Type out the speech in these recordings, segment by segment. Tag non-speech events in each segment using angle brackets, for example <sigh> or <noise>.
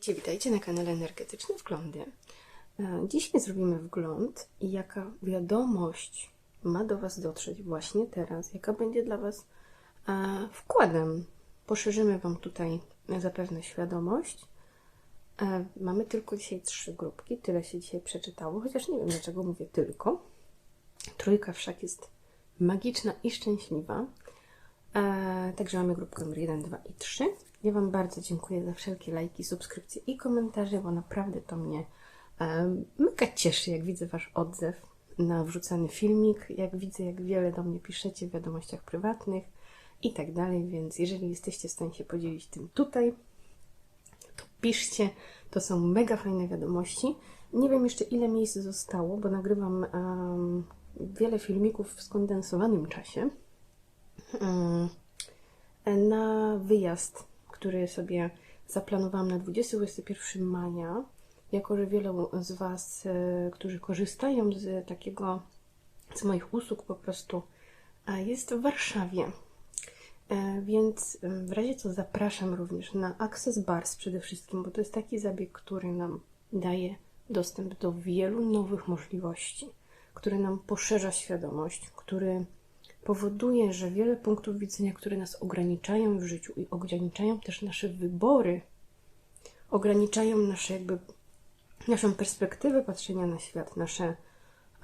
Witajcie, witajcie na kanale Energetyczne Wglądy. E, Dzisiaj zrobimy wgląd i jaka wiadomość ma do Was dotrzeć właśnie teraz, jaka będzie dla Was e, wkładem. Poszerzymy Wam tutaj zapewne świadomość. E, Mamy tylko dzisiaj trzy grupki, tyle się dzisiaj przeczytało, chociaż nie wiem dlaczego mówię tylko. Trójka wszak jest magiczna i szczęśliwa. Także mamy grupkę numer 1, 2 i 3. Ja Wam bardzo dziękuję za wszelkie lajki, subskrypcje i komentarze, bo naprawdę to mnie e, mega cieszy, jak widzę Wasz odzew na wrzucany filmik, jak widzę, jak wiele do mnie piszecie w wiadomościach prywatnych i tak dalej, więc jeżeli jesteście w stanie się podzielić tym tutaj, to piszcie. To są mega fajne wiadomości. Nie wiem jeszcze ile miejsc zostało, bo nagrywam em, wiele filmików w skondensowanym czasie mm, na wyjazd, który sobie zaplanowałam na 20-21 maja. Jako, że wielu z Was, e, którzy korzystają z takiego, z moich usług po prostu, e, jest w Warszawie. E, Więc w razie co zapraszam również na Access Bars przede wszystkim, bo to jest taki zabieg, który nam daje dostęp do wielu nowych możliwości, który nam poszerza świadomość, który powoduje, że wiele punktów widzenia, które nas ograniczają w życiu i ograniczają też nasze wybory, ograniczają nasze jakby naszą perspektywę patrzenia na świat, nasze,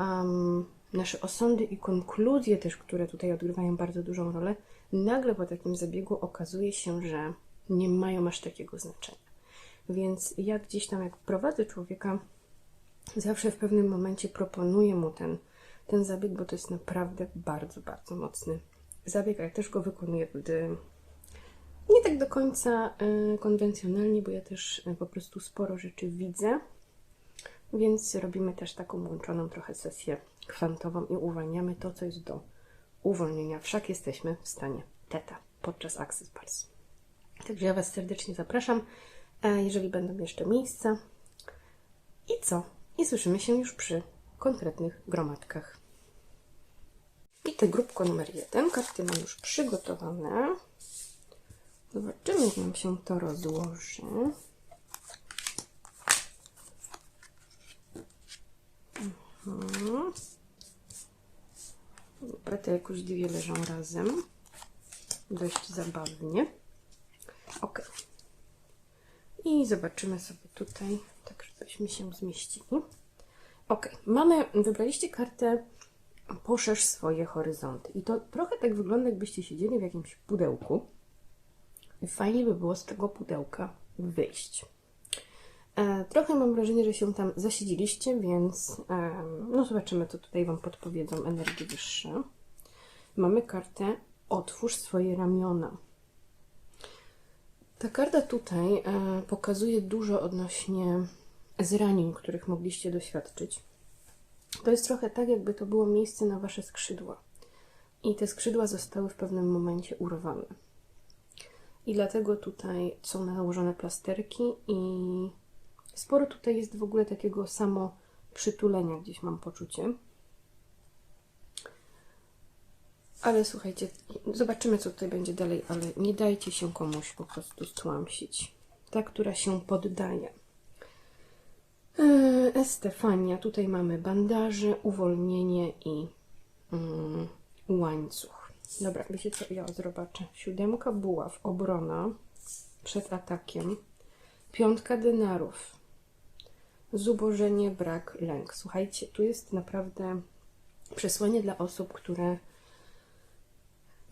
um, nasze osądy i konkluzje też, które tutaj odgrywają bardzo dużą rolę, nagle po takim zabiegu okazuje się, że nie mają aż takiego znaczenia. Więc ja gdzieś tam, jak prowadzę człowieka, zawsze w pewnym momencie proponuję mu ten, ten zabieg, bo to jest naprawdę bardzo, bardzo mocny zabieg, a ja też go wykonuję gdy nie tak do końca y, konwencjonalnie, bo ja też y, po prostu sporo rzeczy widzę, więc robimy też taką łączoną trochę sesję kwantową i uwalniamy to, co jest do uwolnienia. Wszak jesteśmy w stanie teta podczas Access Bars. Także ja Was serdecznie zapraszam, e, jeżeli będą jeszcze miejsca. I co? I słyszymy się już przy konkretnych gromadkach. I tę grupkę numer jeden, karty mam już przygotowane. Zobaczymy, jak nam się to rozłoży. Mhm. Dobra, te jakoś dwie leżą razem. Dość zabawnie. Ok. I zobaczymy sobie tutaj, tak żebyśmy się zmieścili. Ok, mamy, wybraliście kartę Poszerz swoje horyzonty. I to trochę tak wygląda, jakbyście siedzieli w jakimś pudełku. Fajnie by było z tego pudełka wyjść. E, trochę mam wrażenie, że się tam zasiedzieliście, więc e, no zobaczymy, co tutaj Wam podpowiedzą energie wyższe. Mamy kartę Otwórz swoje ramiona. Ta karta tutaj e, pokazuje dużo odnośnie zranień, których mogliście doświadczyć. To jest trochę tak, jakby to było miejsce na Wasze skrzydła. I te skrzydła zostały w pewnym momencie urwane. I dlatego tutaj są nałożone plasterki i sporo tutaj jest w ogóle takiego samo przytulenia, gdzieś mam poczucie. Ale słuchajcie, zobaczymy, co tutaj będzie dalej, ale nie dajcie się komuś po prostu stłamsić. Ta, która się poddaje. Eee, Estefania, tutaj mamy bandaże, uwolnienie i mm, łańcuch. Dobra, wiecie co, ja zobaczę. Siódemka buław, obrona przed atakiem. Piątka denarów, zubożenie, brak, lęk. Słuchajcie, tu jest naprawdę przesłanie dla osób, które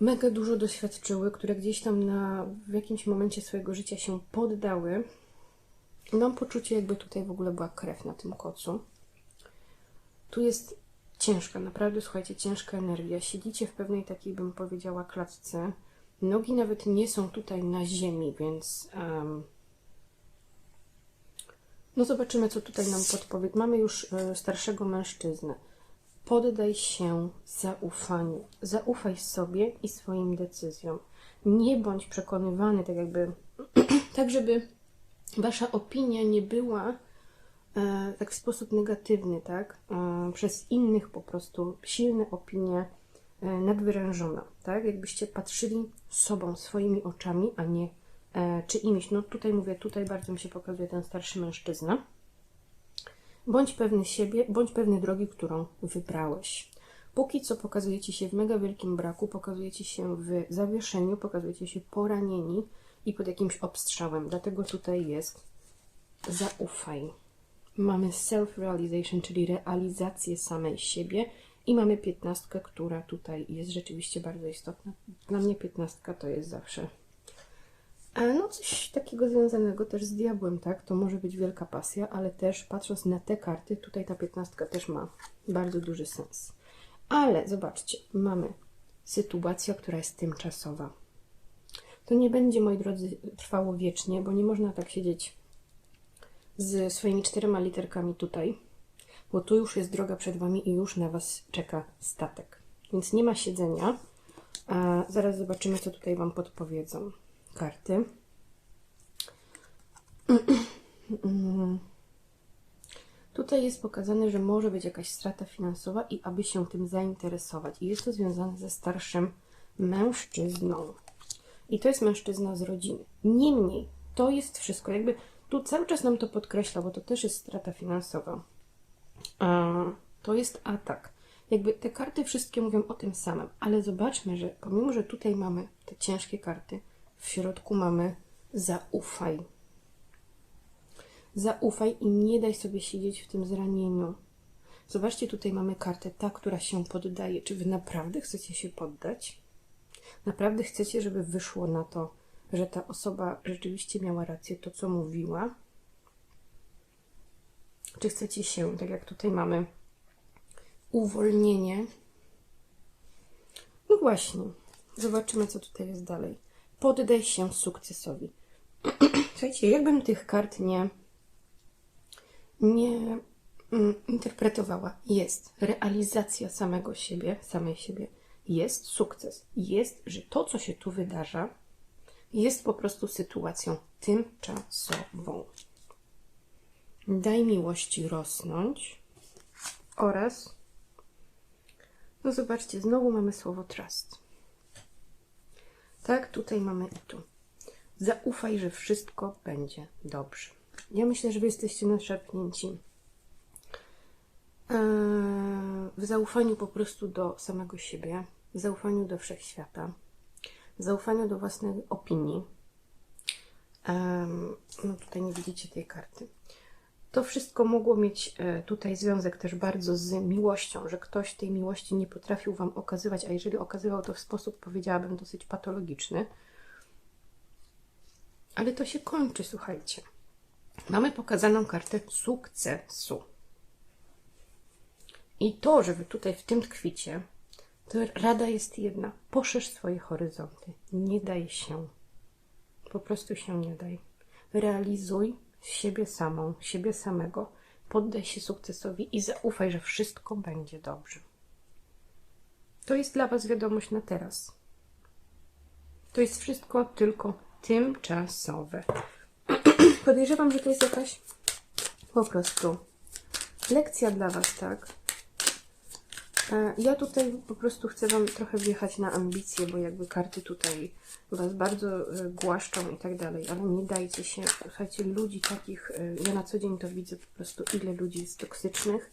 mega dużo doświadczyły, które gdzieś tam na, w jakimś momencie swojego życia się poddały. Mam poczucie, jakby tutaj w ogóle była krew na tym kocu. Tu jest ciężka, naprawdę, słuchajcie, ciężka energia. Siedzicie w pewnej takiej, bym powiedziała, klatce. Nogi nawet nie są tutaj na ziemi, więc em, no zobaczymy, co tutaj nam podpowie. Mamy już e, starszego mężczyznę. Poddaj się zaufaniu. Zaufaj sobie i swoim decyzjom. Nie bądź przekonywany, tak jakby, <clears throat> tak żeby wasza opinia nie była e, tak w sposób negatywny, tak? E, przez innych po prostu silne opinie e, nadwyrężona, tak? Jakbyście patrzyli sobą, swoimi oczami, a nie e, czy imiś. No tutaj mówię, tutaj bardzo mi się pokazuje ten starszy mężczyzna. Bądź pewny siebie, bądź pewny drogi, którą wybrałeś. Póki co pokazujecie się w mega wielkim braku, pokazujecie się w zawieszeniu, pokazujecie się poranieni i pod jakimś obstrzałem. Dlatego tutaj jest zaufaj. Mamy self-realization, czyli realizację samej siebie i mamy piętnastkę, która tutaj jest rzeczywiście bardzo istotna. Dla mnie piętnastka to jest zawsze e, no coś takiego związanego też z diabłem, tak? To może być wielka pasja, ale też patrząc na te karty, tutaj ta piętnastka też ma bardzo duży sens. Ale zobaczcie, mamy sytuację, która jest tymczasowa. To nie będzie, moi drodzy, trwało wiecznie, bo nie można tak siedzieć z swoimi czterema literkami tutaj, bo tu już jest droga przed Wami i już na Was czeka statek. Więc nie ma siedzenia. A zaraz zobaczymy, co tutaj Wam podpowiedzą karty. <clears throat> Tutaj jest pokazane, że może być jakaś strata finansowa i aby się tym zainteresować. I jest to związane ze starszym mężczyzną. I to jest mężczyzna z rodziny. Niemniej, to jest wszystko. Jakby tu cały czas nam to podkreśla, bo to też jest strata finansowa. To jest atak. Jakby te karty wszystkie mówią o tym samym, ale zobaczmy, że pomimo, że tutaj mamy te ciężkie karty, w środku mamy zaufaj. Zaufaj i nie daj sobie siedzieć w tym zranieniu. Zobaczcie, tutaj mamy kartę, ta, która się poddaje. Czy wy naprawdę chcecie się poddać? Naprawdę chcecie, żeby wyszło na to, że ta osoba rzeczywiście miała rację, to co mówiła? Czy chcecie się, tak jak tutaj mamy, uwolnienie? No właśnie, zobaczymy, co tutaj jest dalej. Poddaj się sukcesowi. <clears throat> Słuchajcie, jakbym tych kart nie, nie mm, interpretowała, jest realizacja samego siebie, samej siebie, jest sukces. Jest, że to, co się tu wydarza, jest po prostu sytuacją tymczasową. Daj miłości rosnąć oraz, no zobaczcie, znowu mamy słowo trust. Tak, tutaj mamy i tu. Zaufaj, że wszystko będzie dobrze. Ja myślę, że wy jesteście naszarpnięci eee, w zaufaniu po prostu do samego siebie, w zaufaniu do wszechświata zaufaniu do własnej opinii. No tutaj nie widzicie tej karty. To wszystko mogło mieć e, tutaj związek też bardzo z miłością, że ktoś tej miłości nie potrafił Wam okazywać, a jeżeli okazywał to w sposób, powiedziałabym, dosyć patologiczny. Ale to się kończy, słuchajcie. Mamy pokazaną kartę sukcesu. I to, że Wy tutaj w tym tkwicie, to rada jest jedna. Poszerz swoje horyzonty. Nie daj się. Po prostu się nie daj. Realizuj siebie samą, siebie samego. Poddaj się sukcesowi i zaufaj, że wszystko będzie dobrze. To jest dla Was wiadomość na teraz. To jest wszystko tylko tymczasowe. <clears throat> Podejrzewam, że to jest jakaś po prostu lekcja dla Was, tak? E, ja tutaj po prostu chcę Wam trochę wjechać na ambicje, bo jakby karty tutaj Was bardzo e, głaszczą i tak dalej, ale nie dajcie się. Słuchajcie, ludzi takich, e, ja na co dzień to widzę po prostu, ile ludzi jest toksycznych,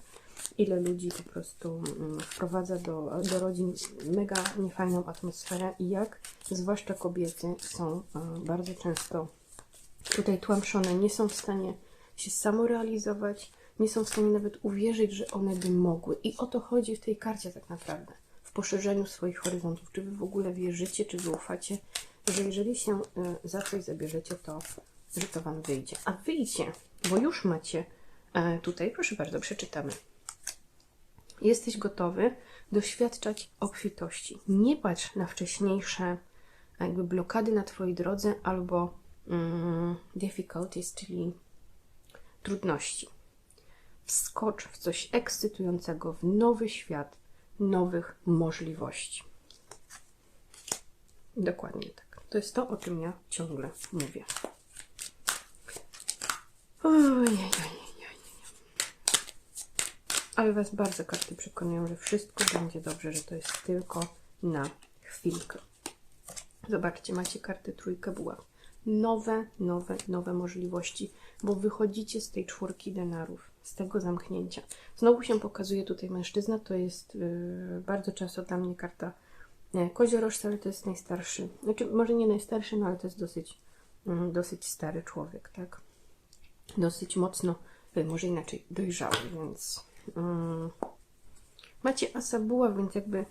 ile ludzi po prostu mm, wprowadza do, do rodzin mega niefajną atmosferę i jak zwłaszcza kobiety są bardzo często tutaj tłamszone, nie są w stanie się samorealizować, nie są w stanie nawet uwierzyć, że one by mogły. I o to chodzi w tej karcie tak naprawdę. W poszerzeniu swoich horyzontów. Czy wy w ogóle wierzycie, czy zaufacie, że jeżeli się y, za coś zabierzecie, to że to wam wyjdzie. A wyjdzie, bo już macie e, tutaj, proszę bardzo, przeczytamy. Jesteś gotowy doświadczać obfitości. Nie patrz na wcześniejsze jakby blokady na Twojej drodze albo mm, difficulties, czyli trudności wskocz w coś ekscytującego, w nowy świat nowych możliwości. Dokładnie tak. To jest to, o czym ja ciągle mówię. Ojej, Ale Was bardzo karty przekonują, że wszystko będzie dobrze, że to jest tylko na chwilkę. Zobaczcie, macie kartę trójkę buław. nowe, nowe, nowe możliwości, bo wychodzicie z tej czwórki denarów, z tego zamknięcia. Znowu się pokazuje tutaj mężczyzna, to jest yy, bardzo często dla mnie karta nie, koziorożca, ale to jest najstarszy. Znaczy, może nie najstarszy, no ale to jest dosyć, mm, dosyć stary człowiek, tak? Dosyć mocno, y, może inaczej, dojrzały, więc mm, macie asa buła, więc jakby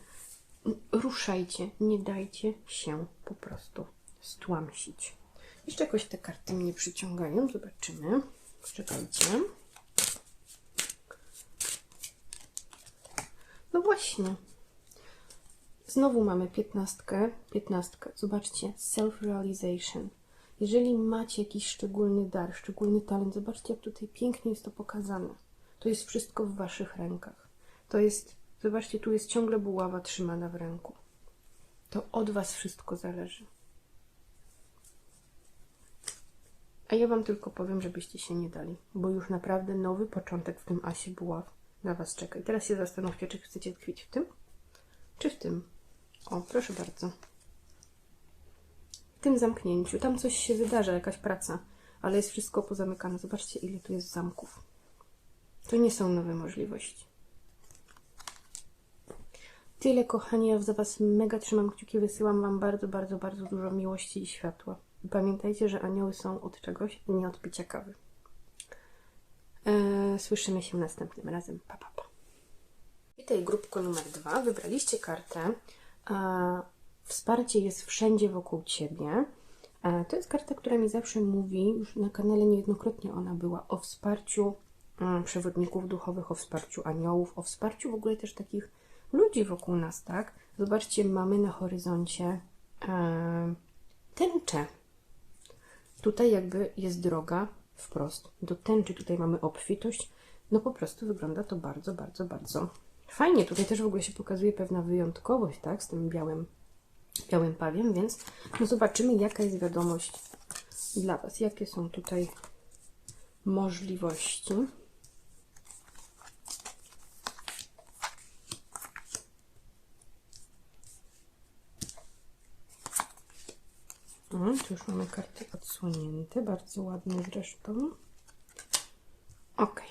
ruszajcie, nie dajcie się po prostu stłamsić. Jeszcze jakoś te karty mnie przyciągają, zobaczymy. Poczekajcie. No właśnie, Znowu mamy piętnastkę, piętnastkę. Zobaczcie, self-realization. Jeżeli macie jakiś szczególny dar, szczególny talent, zobaczcie, jak tutaj pięknie jest to pokazane. To jest wszystko w waszych rękach. To jest, zobaczcie, tu jest ciągle buława trzymana w ręku. To od was wszystko zależy. A ja wam tylko powiem, żebyście się nie dali, bo już naprawdę nowy początek w tym asie buław na was czeka. I teraz się zastanówcie, czy chcecie tkwić w tym, czy w tym. O, proszę bardzo. W tym zamknięciu. Tam coś się wydarza, jakaś praca, ale jest wszystko pozamykane. Zobaczcie, ile tu jest zamków. To nie są nowe możliwości. Tyle, kochani, ja za Was mega trzymam kciuki, wysyłam Wam bardzo, bardzo, bardzo dużo miłości i światła. Pamiętajcie, że anioły są od czegoś, nie od picia kawy. Eee, słyszymy się następnym razem. Pa, pa, pa. Witaj, grupko numer dwa. Wybraliście kartę Wsparcie jest wszędzie wokół Ciebie. To jest karta, która mi zawsze mówi, już na kanale niejednokrotnie ona była, o wsparciu mm, przewodników duchowych, o wsparciu aniołów, o wsparciu w ogóle też takich ludzi wokół nas, tak? Zobaczcie, mamy na horyzoncie e, tęczę. Tutaj jakby jest droga wprost do tęczy. Tutaj mamy obfitość. No po prostu wygląda to bardzo, bardzo, bardzo Fajnie, tutaj też w ogóle się pokazuje pewna wyjątkowość, tak, z tym białym, białym pawiem, więc no zobaczymy, jaka jest wiadomość dla Was, jakie są tutaj możliwości. Tu już mamy karty odsłonięte, bardzo ładne zresztą. Ok.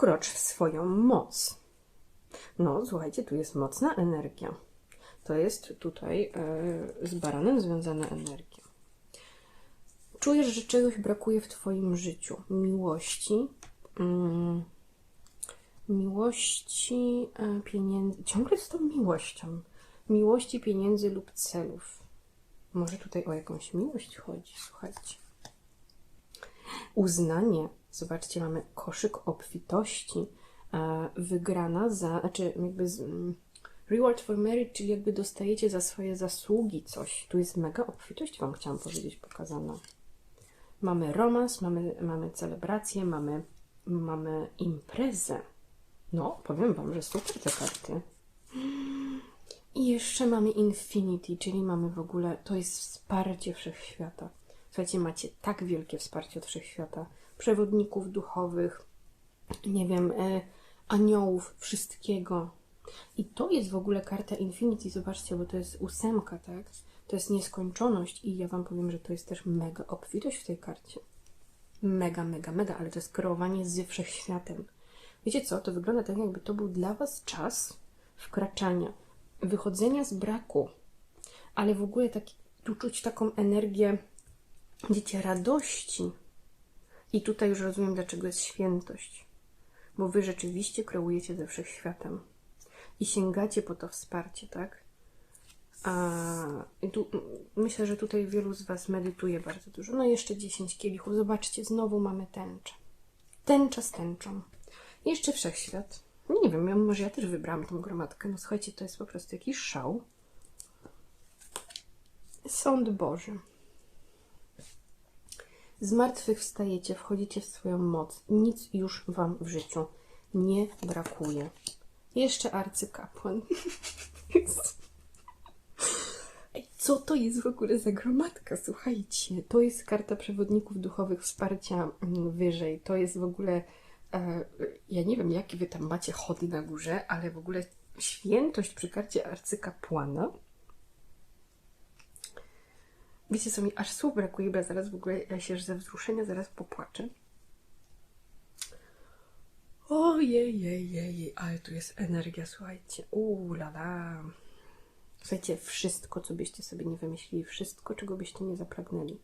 wkrocz w swoją moc. No, słuchajcie, tu jest mocna energia. To jest tutaj e, z baranem związana energia. Czujesz, że czegoś brakuje w Twoim życiu. Miłości, mm, miłości, e, pieniędzy. Ciągle z tą miłością. Miłości, pieniędzy lub celów. Może tutaj o jakąś miłość chodzi, słuchajcie. Uznanie, Zobaczcie, mamy koszyk obfitości, e, wygrana za, znaczy jakby z, mm, reward for merit, czyli jakby dostajecie za swoje zasługi coś. Tu jest mega obfitość, Wam chciałam powiedzieć, pokazana. Mamy romans, mamy, mamy celebrację, mamy, mamy imprezę. No, powiem Wam, że super te karty. I jeszcze mamy Infinity, czyli mamy w ogóle, to jest wsparcie wszechświata. Słuchajcie, macie tak wielkie wsparcie od wszechświata przewodników duchowych, nie wiem, e, aniołów, wszystkiego. I to jest w ogóle karta Infinity, zobaczcie, bo to jest ósemka, tak? To jest nieskończoność i ja Wam powiem, że to jest też mega obfitość w tej karcie. Mega, mega, mega, ale to jest kreowanie z wszechświatem. Wiecie co? To wygląda tak, jakby to był dla Was czas wkraczania, wychodzenia z braku, ale w ogóle taki, tu czuć taką energię, wiecie, radości, i tutaj już rozumiem, dlaczego jest świętość. Bo wy rzeczywiście kreujecie ze wszechświatem i sięgacie po to wsparcie, tak? A, tu, myślę, że tutaj wielu z Was medytuje bardzo dużo. No jeszcze 10 kielichów. Zobaczcie, znowu mamy tęczę. Tęcza z tęczą. I jeszcze wszechświat. Nie wiem, ja, może ja też wybrałam tą gromadkę. No słuchajcie, to jest po prostu jakiś szał. Sąd Boży. Z martwych wstajecie, wchodzicie w swoją moc. Nic już Wam w życiu nie brakuje. Jeszcze arcykapłan. <laughs> Co to jest w ogóle za gromadka? Słuchajcie, to jest karta przewodników duchowych wsparcia mm, wyżej. To jest w ogóle. E, ja nie wiem, jaki wy tam macie chody na górze, ale w ogóle świętość przy karcie arcykapłana. Wiecie co, mi aż słów brakuje, bo ja zaraz w ogóle ja się ze wzruszenia zaraz popłaczę. Ojej, jej, jej, ale tu jest energia, słuchajcie. Uuu, la, la. Słuchajcie, wszystko, co byście sobie nie wymyślili, wszystko, czego byście nie zapragnęli.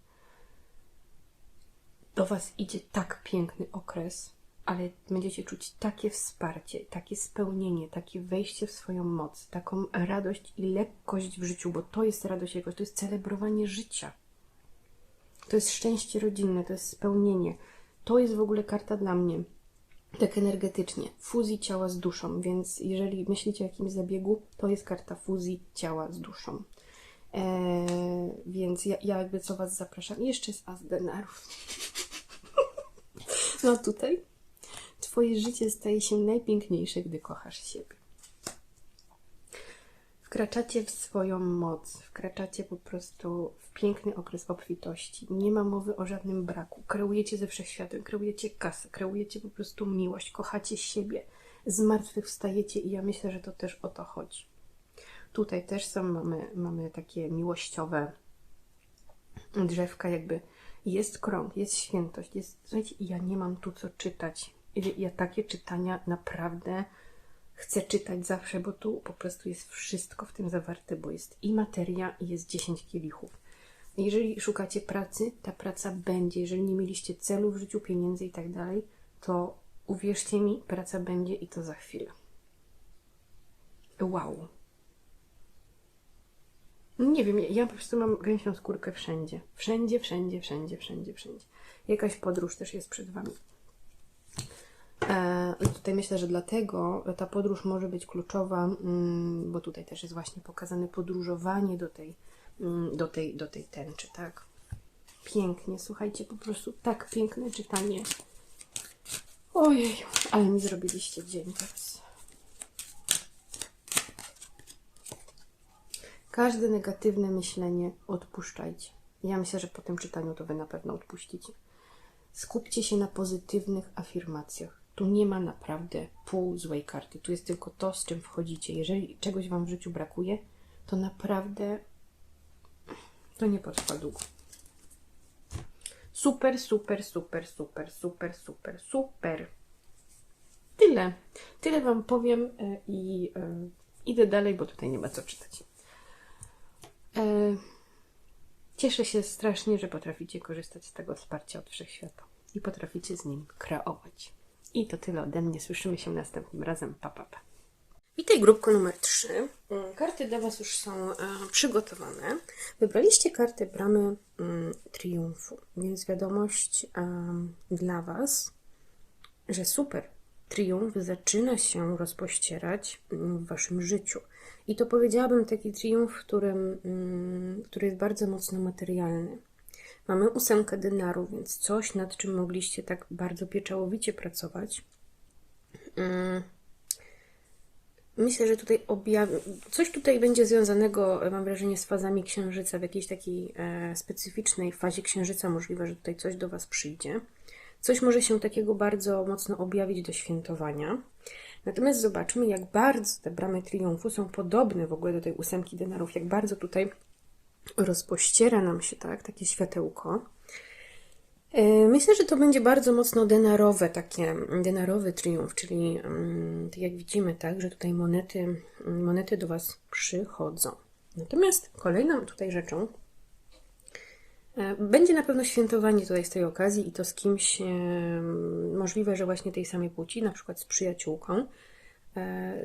Do Was idzie tak piękny okres, ale będziecie czuć takie wsparcie, takie spełnienie, takie wejście w swoją moc, taką radość i lekkość w życiu, bo to jest radość jego, to jest celebrowanie życia. To jest szczęście rodzinne, to jest spełnienie. To jest w ogóle karta dla mnie tak energetycznie, fuzji ciała z duszą, więc jeżeli myślicie o jakimś zabiegu, to jest karta fuzji ciała z duszą. Eee, więc ja, ja jakby co Was zapraszam. Jeszcze jest As denarów. <laughs> no tutaj. Twoje życie staje się najpiękniejsze, gdy kochasz siebie. Wkraczacie w swoją moc, wkraczacie po prostu w piękny okres obfitości. Nie ma mowy o żadnym braku. Kreujecie ze wszechświatem, kreujecie kasę, kreujecie po prostu miłość, kochacie siebie, z martwych wstajecie i ja myślę, że to też o to chodzi. Tutaj też są, mamy, mamy takie miłościowe drzewka, jakby jest krąg, jest świętość, jest, słuchajcie, ja nie mam tu co czytać. Ja takie czytania naprawdę chcę czytać zawsze, bo tu po prostu jest wszystko w tym zawarte, bo jest i materia, i jest 10 kielichów. Jeżeli szukacie pracy, ta praca będzie. Jeżeli nie mieliście celu w życiu, pieniędzy i tak dalej, to uwierzcie mi, praca będzie i to za chwilę. Wow. Nie wiem, ja po prostu mam gęsią skórkę wszędzie. Wszędzie, wszędzie, wszędzie, wszędzie, wszędzie. Jakaś podróż też jest przed Wami. E, I tutaj myślę, że dlatego ta podróż może być kluczowa, mm, bo tutaj też jest właśnie pokazane podróżowanie do tej, mm, do tej, do tej tęczy, tak? Pięknie, słuchajcie, po prostu tak piękne czytanie. Ojej, ale mi zrobiliście dzień teraz. Każde negatywne myślenie odpuszczajcie. Ja myślę, że po tym czytaniu to Wy na pewno odpuścicie. Skupcie się na pozytywnych afirmacjach. Tu nie ma naprawdę pół złej karty. Tu jest tylko to, z czym wchodzicie. Jeżeli czegoś Wam w życiu brakuje, to naprawdę to nie potrwa długo. Super, super, super, super, super, super, super. Tyle. Tyle Wam powiem e, i y, idę dalej, bo tutaj nie ma co czytać. Y, cieszę się strasznie, że potraficie korzystać z tego wsparcia od wszechświata i potraficie z nim kreować. I to tyle ode mnie. Słyszymy się następnym razem. Pa, pa, pa. Witaj grupko numer 3. Mm, karty dla Was już są e, przygotowane. Wybraliście kartę bramy mm, triumfu, więc wiadomość e, dla Was, że super, triumf zaczyna się rozpościerać mm, w Waszym życiu. I to powiedziałabym taki triumf, którym, mm, który jest bardzo mocno materialny. Mamy ósemkę denarów, więc coś, nad czym mogliście tak bardzo pieczołowicie pracować. Mm. Myślę, że tutaj coś tutaj będzie związanego, mam wrażenie, z fazami księżyca, w jakiejś takiej e, specyficznej fazie księżyca. Możliwe, że tutaj coś do Was przyjdzie. Coś może się takiego bardzo mocno objawić do świętowania. Natomiast zobaczmy, jak bardzo te bramy triumfu są podobne w ogóle do tej ósemki denarów, jak bardzo tutaj rozpościera nam się tak, takie światełko. E, myślę, że to będzie bardzo mocno denarowe, takie denarowy triumf, czyli mm, tak jak widzimy, tak, że tutaj monety, monety do Was przychodzą. Natomiast kolejną tutaj rzeczą e, będzie na pewno świętowanie tutaj z tej okazji i to z kimś możliwe, że właśnie tej samej płci, na przykład z przyjaciółką,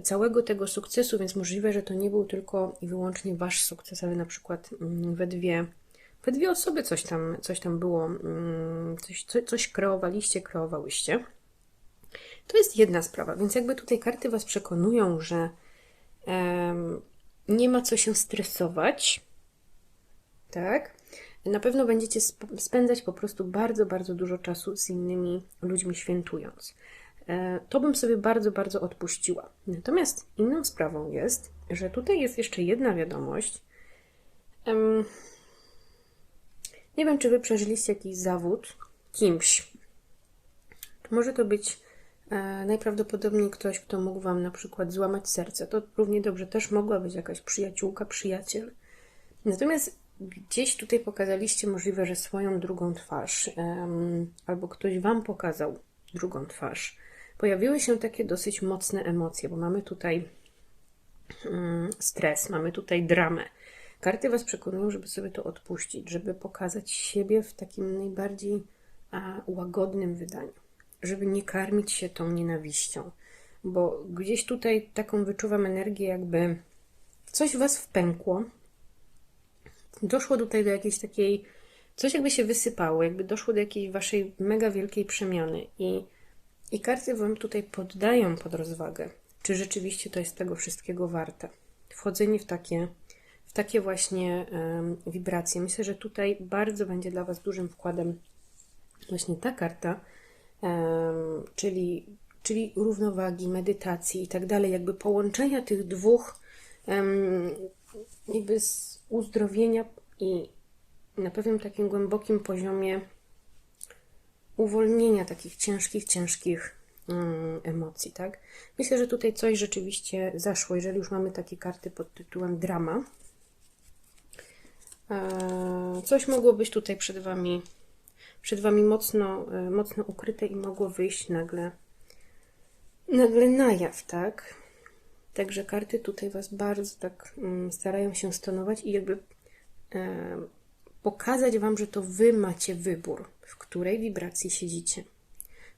całego tego sukcesu, więc możliwe, że to nie był tylko i wyłącznie wasz sukces, ale na przykład mm, we dwie, we dwie osoby coś tam, coś tam było, mm, coś, coś kreowaliście, kreowałyście. To jest jedna sprawa, więc jakby tutaj karty was przekonują, że nie ma co się stresować, tak? Na pewno będziecie spędzać po prostu bardzo, bardzo dużo czasu z innymi ludźmi świętując. E, to bym sobie bardzo, bardzo odpuściła. Natomiast inną sprawą jest, że tutaj jest jeszcze jedna wiadomość. Nie wiem, czy wy przeżyliście jakiś zawód kimś. Może to być E, najprawdopodobniej ktoś, kto mógł Wam na przykład złamać serce, to równie dobrze też mogła być jakaś przyjaciółka, przyjaciel. Natomiast gdzieś tutaj pokazaliście możliwe, że swoją drugą twarz, albo ktoś Wam pokazał drugą twarz. Pojawiły się takie dosyć mocne emocje, bo mamy tutaj mm, stres, mamy tutaj dramę. Karty Was przekonują, żeby sobie to odpuścić, żeby pokazać siebie w takim najbardziej łagodnym wydaniu, żeby nie karmić się tą nienawiścią, bo gdzieś tutaj taką wyczuwam energię, jakby coś Was wpękło, doszło tutaj do jakiejś takiej, coś jakby się wysypało, jakby doszło do jakiejś Waszej mega wielkiej przemiany i, i karty Wam tutaj poddają pod rozwagę, czy rzeczywiście to jest tego wszystkiego warte. Wchodzenie w takie w takie właśnie um, wibracje. Myślę, że tutaj bardzo będzie dla Was dużym wkładem właśnie ta karta, czyli, czyli równowagi, medytacji i tak dalej, jakby połączenia tych dwóch, jakby z uzdrowienia i na pewnym takim głębokim poziomie uwolnienia takich ciężkich, ciężkich emocji, tak? Myślę, że tutaj coś rzeczywiście zaszło, jeżeli już mamy takie karty pod tytułem drama, E, coś mogło być tutaj przed Wami, przed Wami mocno, e, mocno ukryte i mogło wyjść nagle, nagle na jaw, tak? Także karty tutaj Was bardzo tak mm, starają się stonować i jakby e, pokazać Wam, że to Wy macie wybór, w której wibracji siedzicie,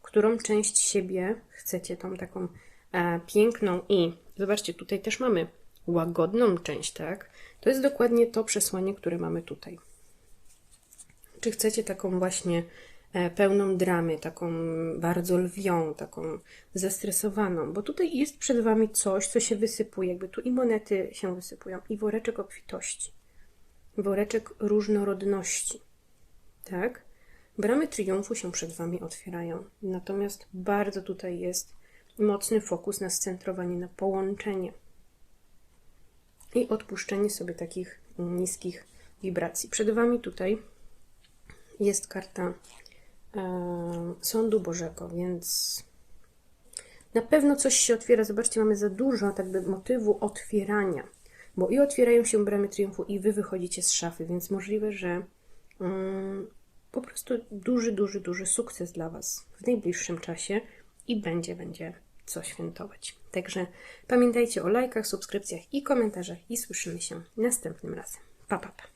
którą część siebie chcecie, tą taką e, piękną i zobaczcie, tutaj też mamy łagodną część, tak? To jest dokładnie to przesłanie, które mamy tutaj. Czy chcecie taką właśnie e, pełną dramy, taką bardzo lwią, taką zestresowaną, bo tutaj jest przed Wami coś, co się wysypuje, jakby tu i monety się wysypują, i woreczek obfitości, woreczek różnorodności, tak? Bramy triumfu się przed Wami otwierają, natomiast bardzo tutaj jest mocny fokus na scentrowanie, na połączenie i odpuszczenie sobie takich niskich wibracji. Przed Wami tutaj jest karta e, Sądu Bożego, więc na pewno coś się otwiera. Zobaczcie, mamy za dużo tak by motywu otwierania, bo i otwierają się bramy triumfu, i Wy wychodzicie z szafy, więc możliwe, że mm, po prostu duży, duży, duży sukces dla Was w najbliższym czasie i będzie, będzie co świętować. Także pamiętajcie o lajkach, subskrypcjach i komentarzach i słyszymy się następnym razem. Pa, pa, pa.